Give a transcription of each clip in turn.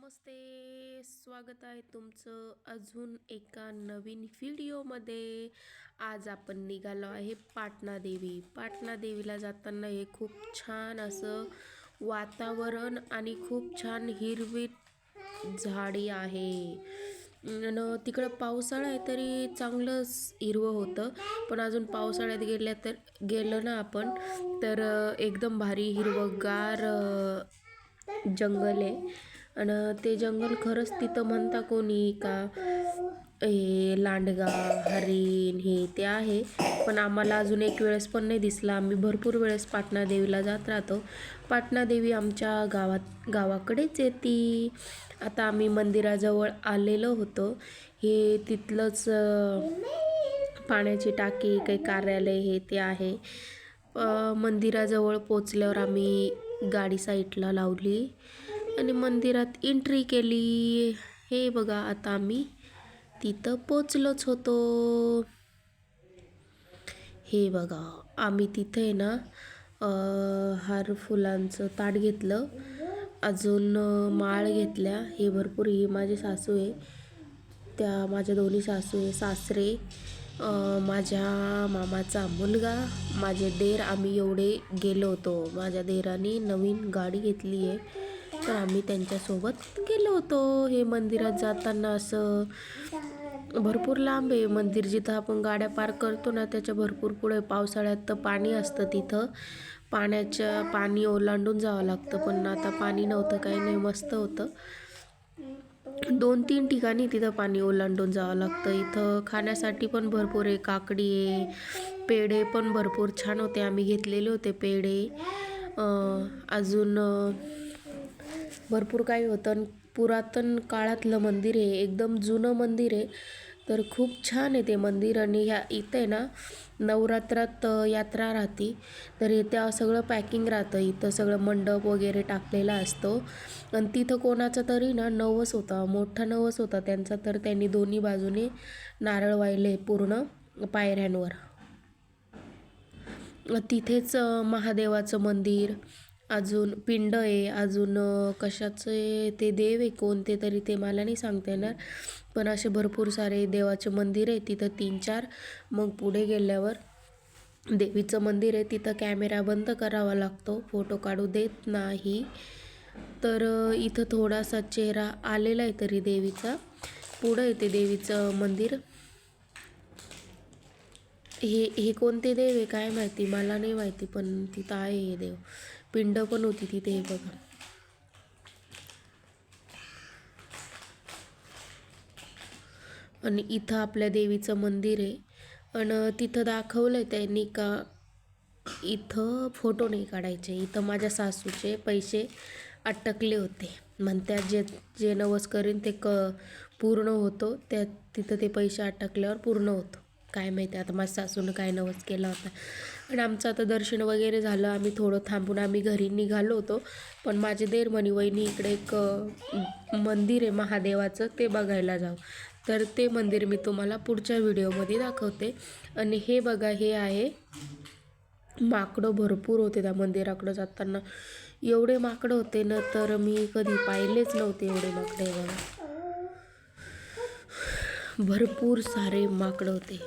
नमस्ते स्वागत आहे तुमचं अजून एका नवीन व्हिडिओमध्ये. आज आपण निघालो आहे पाटणा देवी. पाटणा देवीला जाताना हे खूप छान असं वातावरण आणि खूप छान हिरवी झाडी आहे. आणि तिकडं पावसाळा आहे तरी चांगलंच हिरवं होतं. पण अजून पावसाळ्यात गेल्या तर गेलं ना आपण तर एकदम भारी हिरवंगार जंगल आहे. आणि ते जंगल खरंच तिथं म्हणता कोणी का हे लांडगा हरिण हे ते आहे. पण आम्हाला अजून एक वेळेस पण नाही दिसला. आम्ही भरपूर वेळेस पाटणा देवीला जात राहतो. पाटणा देवी आमच्या गावात गावाकडेच येते आता आम्ही मंदिराजवळ आलेलो होतो. हे तिथलंच पाण्याची टाकी काही कार्यालय हे ते आहे. मंदिराजवळ पोचल्यावर आम्ही गाडी साईडला लावली. आणि मंदिरात एंट्री केली. हे बघा आता आम्ही तिथं पोचलोच होतो. हे बघा आम्ही तिथे ना हार फुलांचं ताट घेतलं. अजून माळ घेतल्या. हे भरपूर ही माझे सासू आहे. त्या माझ्या दोन्ही सासू आहे. सासरे माझ्या मामाचा मुलगा माझे देर. आम्ही एवढे गेलो होतो. माझ्या देराने नवीन गाडी घेतली आहे. तर आम्ही त्यांच्यासोबत गेलो होतो. हे मंदिरात जाताना असं भरपूर लांब आहे. मंदिर जिथं आपण गाड्या पार्क करतो ना त्याच्या भरपूर पुढे पावसाळ्यात तर पाणी असतं तिथं. पाण्याच्या पाणी ओलांडून जावं लागतं पण आता पाणी नव्हतं काही नाही मस्त होतं. दोन तीन ठिकाणी तिथं पाणी ओलांडून जावं लागतं. इथं खाण्यासाठी पण भरपूर आहे. काकडी आहे. पेढे पण भरपूर छान होते. आम्ही घेतलेले होते पेढे. अजून भरपूर काही होतं. पुरातन काळातलं मंदिर आहे एकदम जुनं मंदिर आहे तर खूप छान आहे ते मंदिर. आणि ह्या इथे ना नवरात्रात यात्रा राहते. तर इथे सगळं पॅकिंग राहतं. इथं सगळं मंडप वगैरे टाकलेला असतो. आणि तिथं कोणाचा तरी ना नवस होता. मोठा नवस होता त्यांचा. तर त्यांनी दोन्ही बाजूने नारळ वाहिले पूर्ण पायऱ्यांवर. तिथेच महादेवाचं मंदिर अजून पिंड आहे अजून कशाचे ते देव आहे कोणते तरी ते मला नाही सांगता येणार. पण असे भरपूर सारे देवाचे मंदिर आहे तिथं तीन चार. मग पुढे गेल्यावर देवीचं मंदिर आहे तिथं कॅमेरा बंद करावा लागतो. फोटो काढू देत नाही. तर इथं थोडासा चेहरा आलेला आहे तरी देवीचा. पुढं येते देवीचं मंदिर. हे हे कोणते देव आहे काय माहिती? मला नाही माहिती पण तिथं आहे हे देव. पिंड पण होती तिथे हे बघा. आणि इथं आपल्या देवीचं मंदिर आहे. आणि तिथं दाखवलं त्यांनी का इथं फोटो नाही काढायचे. इथं माझ्या सासूचे पैसे अटकले होते. म्हणत्या जे जे नवस करीन ते क पूर्ण होतो. त्या तिथं ते पैसे अटकल्यावर पूर्ण होतं. काय माहिती आता माझ्या सासूनं काय नवस केला होता. आणि आमचं आता दर्शन वगैरे झालं आम्ही थोडं थांबून आम्ही घरी निघालो होतो. पण माझे देरमणी वहिनी इकडे एक मंदिर आहे महादेवाचं ते बघायला जाऊ. तर ते मंदिर मी तुम्हाला पुढच्या व्हिडिओमध्ये दाखवते. आणि हे बघा हे आहे माकडं भरपूर होते त्या मंदिराकडं जाताना. एवढे माकडं होते ना तर मी कधी पाहिलेच नव्हते एवढे माकडे बघा. भरपूर सारे माकडं होते.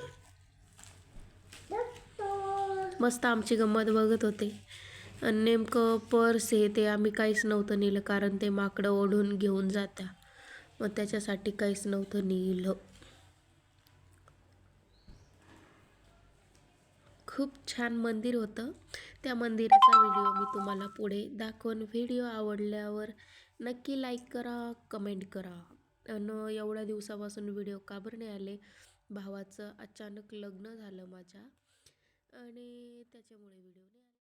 मस्त आमची गंमत बघत होते. आणि नेमकं पर्स हे ते आम्ही काहीच नव्हतं नेलं कारण ते माकडं ओढून घेऊन जात्या. मग त्याच्यासाठी काहीच नव्हतं नेलं. खूप छान मंदिर होतं. त्या मंदिराचा व्हिडिओ मी तुम्हाला पुढे दाखवून. व्हिडिओ आवडल्यावर नक्की लाईक करा कमेंट करा. आणि एवढ्या दिवसापासून व्हिडिओ का बरं नाही आले? भावाचं अचानक लग्न झालं माझ्या. आणि त्याच्यामुळे व्हिडिओ नाही